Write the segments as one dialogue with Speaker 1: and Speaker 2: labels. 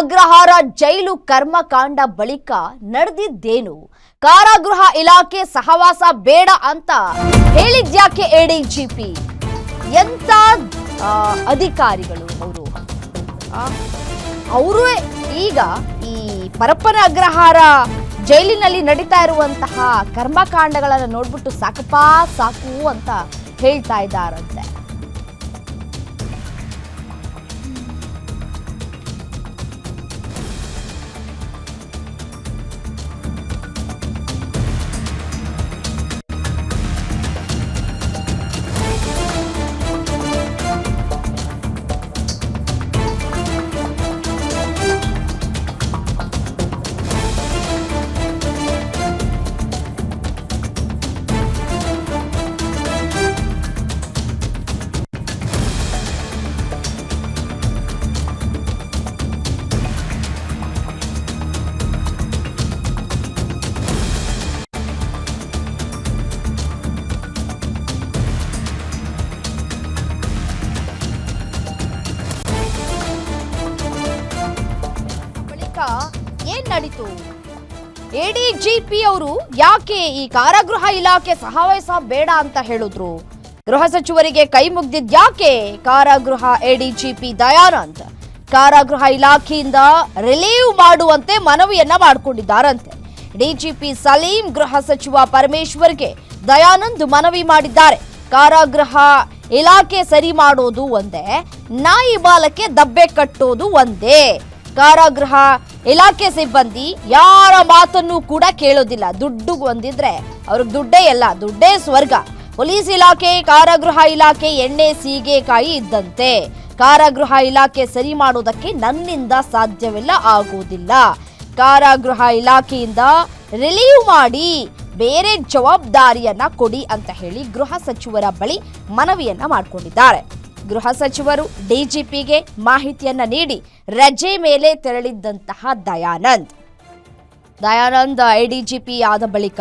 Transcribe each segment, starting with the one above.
Speaker 1: ಅಗ್ರಹಾರ ಜೈಲು ಕರ್ಮಕಾಂಡ ಬಳಿಕ ನಡೆದಿದ್ದೇನು? ಕಾರಾಗೃಹ ಇಲಾಖೆ ಸಹವಾಸ ಬೇಡ ಅಂತ ಹೇಳಿದ್ಯಾಕೆ ಎಡಿಜಿಪಿ? ಎಂತ ಅಧಿಕಾರಿಗಳು ಅವರು? ಅವರು ಈಗ ಈ ಪರಪ್ಪನ ಅಗ್ರಹಾರ ಜೈಲಿನಲ್ಲಿ ನಡೀತಾ ಇರುವಂತಹ ಕರ್ಮಕಾಂಡಗಳನ್ನು ನೋಡ್ಬಿಟ್ಟು ಸಾಕಪ್ಪ ಸಾಕು ಅಂತ ಹೇಳ್ತಾ ಇದ್ದಾರಂತೆ. ನಡೀತು ಎಡಿಜಿಪಿ ಅವರು, ಯಾಕೆ ಈ ಕಾರಾಗೃಹ ಇಲಾಖೆ ಸಹವಾಸ ಬೇಡ ಅಂತ ಹೇಳಿದ್ರು? ಗೃಹ ಸಚಿವರಿಗೆ ಕೈ ಮುಗ್ದಿದ್ ಯಾಕೆ ಕಾರಾಗೃಹ ಎಡಿಜಿಪಿ ದಯಾನಂದ್? ಕಾರಾಗೃಹ ಇಲಾಖೆಯಿಂದ ರಿಲೀವ್ ಮಾಡುವಂತೆ ಮನವಿಯನ್ನ ಮಾಡಿಕೊಂಡಿದ್ದಾರಂತೆ. ಡಿಜಿಪಿ ಸಲೀಂ ಗೃಹ ಸಚಿವ ಪರಮೇಶ್ವರ್ಗೆ ದಯಾನಂದ್ ಮನವಿ ಮಾಡಿದ್ದಾರೆ. ಕಾರಾಗೃಹ ಇಲಾಖೆ ಸರಿ ಮಾಡೋದು ಒಂದೇ, ನಾಯಿ ಬಾಲಕ್ಕೆ ದಬ್ಬೆ ಕಟ್ಟೋದು ಒಂದೇ. ಕಾರಾಗೃಹ ಇಲಾಖೆ ಸಿಬ್ಬಂದಿ ಯಾರ ಮಾತನ್ನು ಕೂಡ ಕೇಳೋದಿಲ್ಲ. ದುಡ್ಡು ಬಂದಿದ್ರೆ ಅವ್ರಿಗೆ ದುಡ್ಡೇ ಎಲ್ಲ ದುಡ್ಡೇ ಸ್ವರ್ಗ. ಪೊಲೀಸ್ ಇಲಾಖೆ, ಕಾರಾಗೃಹ ಇಲಾಖೆ ಎಣ್ಣೆ ಸೀಗೆಕಾಯಿ ಇದ್ದಂತೆ. ಕಾರಾಗೃಹ ಇಲಾಖೆ ಸರಿ ಮಾಡೋದಕ್ಕೆ ನನ್ನಿಂದ ಸಾಧ್ಯವಿಲ್ಲ ಆಗುವುದಿಲ್ಲ ಕಾರಾಗೃಹ ಇಲಾಖೆಯಿಂದ ರಿಲೀವ್ ಮಾಡಿ ಬೇರೆ ಜವಾಬ್ದಾರಿಯನ್ನ ಕೊಡಿ ಅಂತ ಹೇಳಿ ಗೃಹ ಸಚಿವರ ಬಳಿ ಮನವಿಯನ್ನ ಮಾಡಿಕೊಂಡಿದ್ದಾರೆ. ಗೃಹ ಸಚಿವರು ಡಿಜಿಪಿಗೆ ಮಾಹಿತಿಯನ್ನ ನೀಡಿ ರಜೆ ಮೇಲೆ ತೆರಳಿದ್ದಂತಹ ದಯಾನಂದ್. ದಯಾನಂದ್ ಐಡಿಜಿಪಿ ಆದ ಬಳಿಕ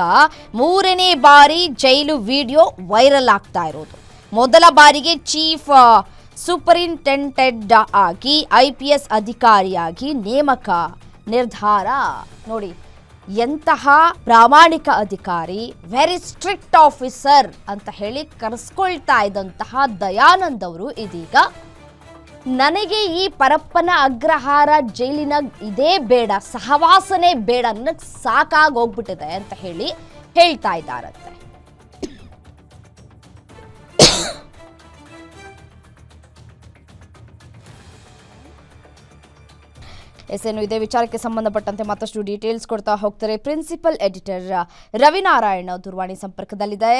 Speaker 1: ಮೂರನೇ ಬಾರಿ ಜೈಲು ವಿಡಿಯೋ ವೈರಲ್ ಆಗ್ತಾ ಇರೋದು. ಮೊದಲ ಬಾರಿಗೆ ಚೀಫ್ ಸೂಪರಿಂಟೆಂಡೆಂಟ್ ಆಗಿ ಐ ಪಿ ಎಸ್ ಅಧಿಕಾರಿಯಾಗಿ ನೇಮಕ ನಿರ್ಧಾರ ನೋಡಿ. ಎಂತಹ ಪ್ರಾಮಾಣಿಕ ಅಧಿಕಾರಿ ವೆರಿ ಸ್ಟ್ರಿಕ್ಟ್ ಆಫೀಸರ್ ಅಂತ ಹೇಳಿ ಕರೆಸ್ಕೊಳ್ತಾ ಇದ್ದಂತಹ ದಯಾನಂದ್ ಅವರು ಇದೀಗ. ನನಗೆ ಈ ಪರಪ್ಪನ ಅಗ್ರಹಾರ ಜೈಲಿನ ಇದೇ ಬೇಡ, ಸಹವಾಸನೆ ಬೇಡ, ನನಗೆ ಸಾಕಾಗಿ ಹೋಗ್ಬಿಟ್ಟಿದೆ ಅಂತ ಹೇಳಿ ಹೇಳ್ತಾ ಇದ್ದಾರಂತೆ. ಎಸ್ ಏನು ಇದೇ ವಿಚಾರಕ್ಕೆ ಸಂಬಂಧಪಟ್ಟಂತೆ ಮತ್ತಷ್ಟು ಡೀಟೇಲ್ಸ್ ಕೊಡ್ತಾ ಹೋಗ್ತಾರೆ ಪ್ರಿನ್ಸಿಪಲ್ ಎಡಿಟರ್ ರವಿನಾರಾಯಣ್ ದೂರವಾಣಿ ಸಂಪರ್ಕದಲ್ಲಿದೆ.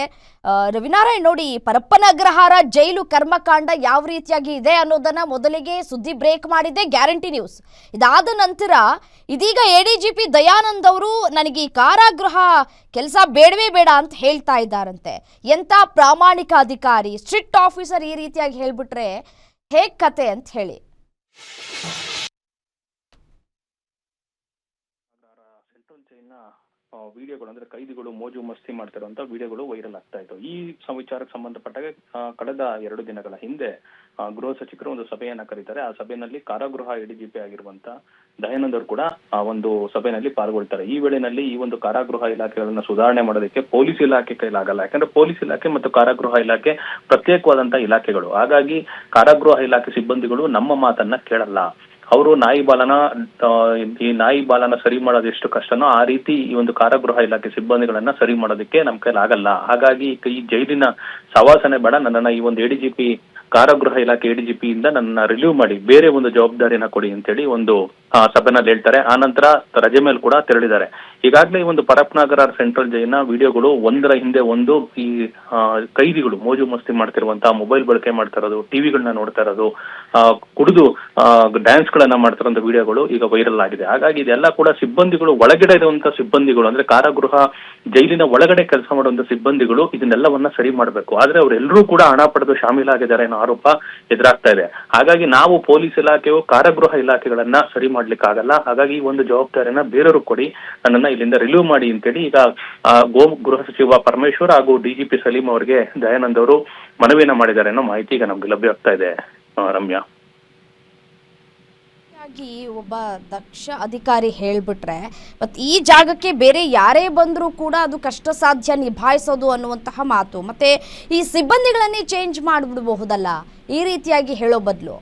Speaker 1: ರವಿನಾರಾಯಣ ನೋಡಿ ಪರಪ್ಪನಗ್ರಹಾರ ಜೈಲು ಕರ್ಮಕಾಂಡ ಯಾವ ರೀತಿಯಾಗಿ ಇದೆ ಅನ್ನೋದನ್ನ ಮೊದಲಿಗೆ ಸುದ್ದಿ ಬ್ರೇಕ್ ಮಾಡಿದೆ ಗ್ಯಾರಂಟಿ ನ್ಯೂಸ್ ಇದಾದ ನಂತರ ಇದೀಗ ಎಡಿಜಿಪಿ ದಯಾನಂದ್ ಅವರು ನನಗೆ ಈ ಕಾರಾಗೃಹ ಕೆಲಸ ಬೇಡವೇ ಬೇಡ ಅಂತ ಹೇಳ್ತಾ ಇದ್ದಾರಂತೆ. ಎಂಥ ಪ್ರಾಮಾಣಿಕ ಅಧಿಕಾರಿ ಸ್ಟ್ರಿಕ್ಟ್ ಆಫೀಸರ್ ಈ ರೀತಿಯಾಗಿ ಹೇಳ್ಬಿಟ್ರೆ ಹೇಗ್ ಕತೆ ಅಂತ ಹೇಳಿ.
Speaker 2: ಜೈಲ್ನ ವಿಡಿಯೋಗಳು ಅಂದ್ರೆ ಕೈದಿಗಳು ಮೋಜು ಮಸ್ತಿ ಮಾಡ್ತಿರುವಂತ ವಿಡಿಯೋಗಳು ವೈರಲ್ ಆಗ್ತಾ ಇತ್ತು ಈ ವಿಚಾರಕ್ಕೆ ಸಂಬಂಧಪಟ್ಟಾಗ ಕಳೆದ ಎರಡು ದಿನಗಳ ಹಿಂದೆ ಗೃಹ ಸಚಿವರು ಒಂದು ಸಭೆಯನ್ನ ಕರೀತಾರೆ. ಆ ಸಭೆಯಲ್ಲಿ ಕಾರಾಗೃಹ ಎಡಿಜಿಪಿ ಆಗಿರುವಂತ ದಯಾನಂದ್ ಅವರು ಕೂಡ ಆ ಒಂದು ಸಭೆಯಲ್ಲಿ ಪಾಲ್ಗೊಳ್ತಾರೆ. ಈ ವೇಳೆಯಲ್ಲಿ ಈ ಒಂದು ಕಾರಾಗೃಹ ಇಲಾಖೆಗಳನ್ನ ಸುಧಾರಣೆ ಮಾಡೋದಕ್ಕೆ ಪೊಲೀಸ್ ಇಲಾಖೆ ಕೈಲಾಗಲ್ಲ. ಯಾಕಂದ್ರೆ ಪೊಲೀಸ್ ಇಲಾಖೆ ಮತ್ತು ಕಾರಾಗೃಹ ಇಲಾಖೆ ಪ್ರತ್ಯೇಕವಾದಂತಹ ಇಲಾಖೆಗಳು. ಹಾಗಾಗಿ ಕಾರಾಗೃಹ ಇಲಾಖೆ ಸಿಬ್ಬಂದಿಗಳು ನಮ್ಮ ಮಾತನ್ನ ಕೇಳಲ್ಲ. ಅವರು ನಾಯಿ ಬಾಲನ ಈ ನಾಯಿ ಬಾಲನ ಸರಿ ಮಾಡೋದು ಎಷ್ಟು ಕಷ್ಟನೋ ಆ ರೀತಿ ಈ ಒಂದು ಕಾರಾಗೃಹ ಇಲಾಖೆ ಸಿಬ್ಬಂದಿಗಳನ್ನ ಸರಿ ಮಾಡೋದಕ್ಕೆ ನಮ್ ಕೈಲಿ ಆಗಲ್ಲ ಹಾಗಾಗಿ ಈ- ಈ ಜೈಲಿನ ಸವಾಸನೆ ಬೇಡ. ನನ್ನನ್ನ ಈ ಒಂದು ಎಡಿಜಿಪಿ ಕಾರಾಗೃಹ ಇಲಾಖೆ ಎಡಿಜಿಪಿ ಇಂದ ನನ್ನ ರಿಲೀವ್ ಮಾಡಿ ಬೇರೆ ಒಂದು ಜವಾಬ್ದಾರಿನ ಕೊಡಿ ಅಂತೇಳಿ ಒಂದು ಆ, ಸಭೆನಲ್ಲಿ ಹೇಳ್ತಾರೆ. ಆ ನಂತರ ರಜೆ ಮೇಲೆ ಕೂಡ ತೆರಳಿದ್ದಾರೆ. ಈಗಾಗಲೇ ಒಂದು ಪರಪ್ನಗರ ಸೆಂಟ್ರಲ್ ಜೈಲಿನ ವಿಡಿಯೋಗಳು ಒಂದರ ಹಿಂದೆ ಒಂದು ಈ ಕೈದಿಗಳು ಮೋಜು ಮಸ್ತಿ ಮಾಡ್ತಿರುವಂತಹ ಮೊಬೈಲ್ ಬಳಕೆ ಮಾಡ್ತಾ ಇರೋದು ಟಿವಿಗಳನ್ನ ನೋಡ್ತಾ ಇರೋದು ಕುಡಿದು ಡ್ಯಾನ್ಸ್ ಗಳನ್ನ ಮಾಡ್ತಿರೋ ವಿಡಿಯೋಗಳು ಈಗ ವೈರಲ್ ಆಗಿದೆ. ಹಾಗಾಗಿ ಇದೆಲ್ಲ ಕೂಡ ಸಿಬ್ಬಂದಿಗಳು ಒಳಗಡೆ ಇರುವಂತಹ ಸಿಬ್ಬಂದಿಗಳು ಅಂದ್ರೆ ಕಾರಾಗೃಹ ಜೈಲಿನ ಒಳಗಡೆ ಕೆಲಸ ಮಾಡುವಂತ ಸಿಬ್ಬಂದಿಗಳು ಇದನ್ನೆಲ್ಲವನ್ನ ಸರಿ ಮಾಡಬೇಕು. ಆದ್ರೆ ಅವರೆಲ್ಲರೂ ಕೂಡ ಹಣ ಪಡೆದು ಶಾಮೀಲಾಗಿದ್ದಾರೆ ಆರೋಪ ಎದುರಾಗ್ತಾ ಇದೆ. ಹಾಗಾಗಿ ನಾವು ಪೊಲೀಸ್ ಇಲಾಖೆಯು ಕಾರಾಗೃಹ ಇಲಾಖೆಗಳನ್ನ ಸರಿ ಮಾಡ್ಲಿಕ್ಕೆ ಆಗಲ್ಲ ಹಾಗಾಗಿ ಈ ಒಂದು ಜವಾಬ್ದಾರಿಯನ್ನ ಬೇರೆಯವರು ಕೊಡಿ, ನನ್ನನ್ನ ಇಲ್ಲಿಂದ ರಿಲೀವ್ ಮಾಡಿ ಅಂತೇಳಿ ಈಗ ಗೋ ಗೃಹ ಸಚಿವ ಪರಮೇಶ್ವರ್ ಹಾಗೂ ಡಿಜಿಪಿ ಸಲೀಂ ಅವರಿಗೆ ದಯಾನಂದ್ ಅವರು ಮನವಿಯನ್ನ ಮಾಡಿದ್ದಾರೆ ಅನ್ನೋ ಮಾಹಿತಿ ಈಗ ನಮ್ಗೆ ಲಭ್ಯ ಆಗ್ತಾ ಇದೆ. ರಮ್ಯಾ.
Speaker 1: ಆಗಿ ಒಬ್ಬ ದಕ್ಷ ಅಧಿಕಾರಿ ಹೇಳ್ಬಿಟ್ರೆ ಮತ್ತು ಈ ಜಾಗಕ್ಕೆ ಬೇರೆ ಯಾರೇ ಬಂದರೂ ಕೂಡ ಅದು ಕಷ್ಟ ಸಾಧ್ಯ ನಿಭಾಯಿಸೋದು ಅನ್ನುವಂತಹ ಮಾತು. ಮತ್ತೆ ಈ ಸಿಬ್ಬಂದಿಗಳನ್ನೇ ಚೇಂಜ್ ಮಾಡಿಬಿಡಬಹುದಲ್ಲ? ಈ ರೀತಿಯಾಗಿ ಹೇಳೋ ಬದಲು.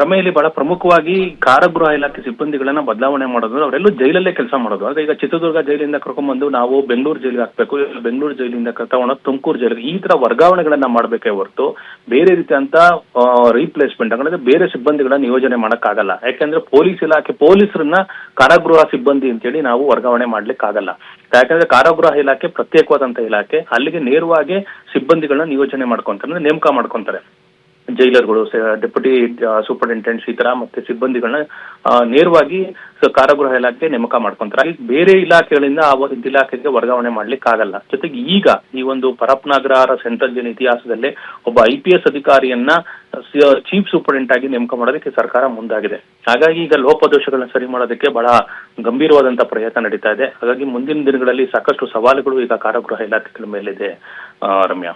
Speaker 2: ರಮೆಯಲ್ಲಿ ಬಹಳ ಪ್ರಮುಖವಾಗಿ ಕಾರಾಗೃಹ ಇಲಾಖೆ ಸಿಬ್ಬಂದಿಗಳನ್ನ ಬದಲಾವಣೆ ಮಾಡೋದು, ಅವರೆಲ್ಲೂ ಜೈಲಲ್ಲೇ ಕೆಲಸ ಮಾಡೋದು. ಆದ್ರೆ ಈಗ ಚಿತ್ರದುರ್ಗ ಜೈಲಿಂದ ಕರ್ಕೊಂಡ್ಬಂದು ನಾವು ಬೆಂಗಳೂರು ಜೈಲಿಗೆ ಹಾಕ್ಬೇಕು ಬೆಂಗಳೂರು ಜೈಲಿಂದ ತಗೊಂಡು ತುಮಕೂರು ಜೈಲಿಗೆ, ಈ ತರ ವರ್ಗಾವಣೆಗಳನ್ನ ಮಾಡ್ಬೇಕೇ ಹೊರತು ಬೇರೆ ರೀತಿಯಂತ ರೀಪ್ಲೇಸ್ಮೆಂಟ್ ಅಂದ್ರೆ ಬೇರೆ ಸಿಬ್ಬಂದಿಗಳನ್ನ ನಿಯೋಜನೆ ಮಾಡಕ್ಕಾಗಲ್ಲ. ಯಾಕಂದ್ರೆ ಪೊಲೀಸ್ ಇಲಾಖೆ, ಪೊಲೀಸರನ್ನ ಕಾರಾಗೃಹ ಸಿಬ್ಬಂದಿ ಅಂತೇಳಿ ನಾವು ವರ್ಗಾವಣೆ ಮಾಡ್ಲಿಕ್ಕಾಗಲ್ಲ. ಯಾಕಂದ್ರೆ ಕಾರಾಗೃಹ ಇಲಾಖೆ ಪ್ರತ್ಯೇಕವಾದಂತ ಇಲಾಖೆ, ಅಲ್ಲಿಗೆ ನೇರವಾಗಿ ಸಿಬ್ಬಂದಿಗಳನ್ನ ನಿಯೋಜನೆ ಮಾಡ್ಕೊಂತಾರೆ, ಅಂದ್ರೆ ನೇಮಕ ಮಾಡ್ಕೊಂತಾರೆ. ಜೈಲರ್ಗಳು ಡೆಪ್ಯೂಟಿ ಸೂಪರಿಂಟೆಂಡೆಂಟ್ಸ್ ಈ ತರ ಮತ್ತೆ ಸಿಬ್ಬಂದಿಗಳನ್ನ ನೇರವಾಗಿ ಕಾರಾಗೃಹ ಇಲಾಖೆ ನೇಮಕ ಮಾಡ್ಕೊಂತಾರೆ. ಅಲ್ಲಿ ಬೇರೆ ಇಲಾಖೆಗಳಿಂದ ಆ ಒಂದು ಇಲಾಖೆಗೆ ವರ್ಗಾವಣೆ ಮಾಡ್ಲಿಕ್ಕೆ ಆಗಲ್ಲ ಜೊತೆಗೆ ಈಗ ಈ ಒಂದು ಪರಪ್ನಾಗ್ರಹಾರ ಸೆಂಟ್ರಲ್ ಜೈಲ್ ಇತಿಹಾಸದಲ್ಲೇ ಒಬ್ಬ ಐ ಪಿ ಎಸ್ ಅಧಿಕಾರಿಯನ್ನ ಚೀಫ್ ಸೂಪರಿಂಟೆಂಟ್ ಆಗಿ ನೇಮಕ ಮಾಡೋದಕ್ಕೆ ಸರ್ಕಾರ ಮುಂದಾಗಿದೆ. ಹಾಗಾಗಿ ಈಗ ಲೋಪದೋಷಗಳನ್ನ ಸರಿ ಮಾಡೋದಕ್ಕೆ ಬಹಳ ಗಂಭೀರವಾದಂತಹ ಪ್ರಯತ್ನ ನಡೀತಾ ಇದೆ. ಹಾಗಾಗಿ ಮುಂದಿನ ದಿನಗಳಲ್ಲಿ ಸಾಕಷ್ಟು ಸವಾಲುಗಳು ಈಗ ಕಾರಾಗೃಹ ಇಲಾಖೆಗಳ ಮೇಲಿದೆ ರಮ್ಯಾ.